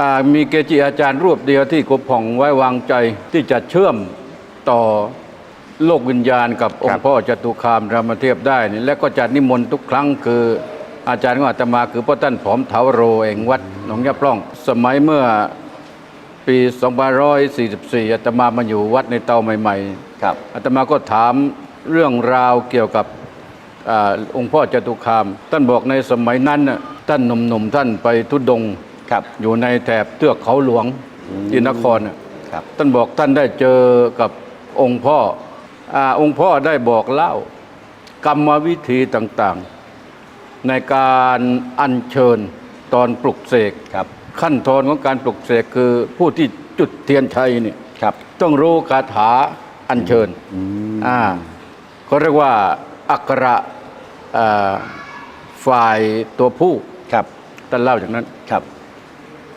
อ่ามีเกจิอาจารย์รูปเดียวที่กบผ่องไว้วางใจที่จะเชื่อมต่อโลกวิญญาณกับองครัค์บพ่อจตุคามรามเทพได้นี่และก็จะนิมนต์ทุกครั้งคืออาจารย์ของอาตมาคือพ่อท่านผอมเถาโรเองวัดหนองยะปล้อง สมัยเมื่อปี 2544 อาตมามาอยู่วัดในเตาใหม่ๆครับอาตมาก็ถามเรื่องราวเกี่ยวกับอาองค์พ่อจตุคาม ท่านบอกในสมัยนั้นน่ะท่านหนุ่มๆท่านไปทุดง ค์ครับ อยู่ในแถบเทือกเขาหลวงที่นครน่ะครับท่านบอกท่านได้เจอกับองค์พ่ออาองค์พ่อได้บอกเล่ากรรมวิธีต่างๆ ในการอัญเชิญตอนปลุกเสกครับ ขั้นตอนของการปลุกเสกคือผู้ที่จุดเทียนชัยเนี่ยครับ ต้องรู้คาถาอัญเชิญอ่าเขาเรียกว่าอักขระอ่าฝ่ายตัวผู้ครับท่านเล่าอย่างนั้นครับ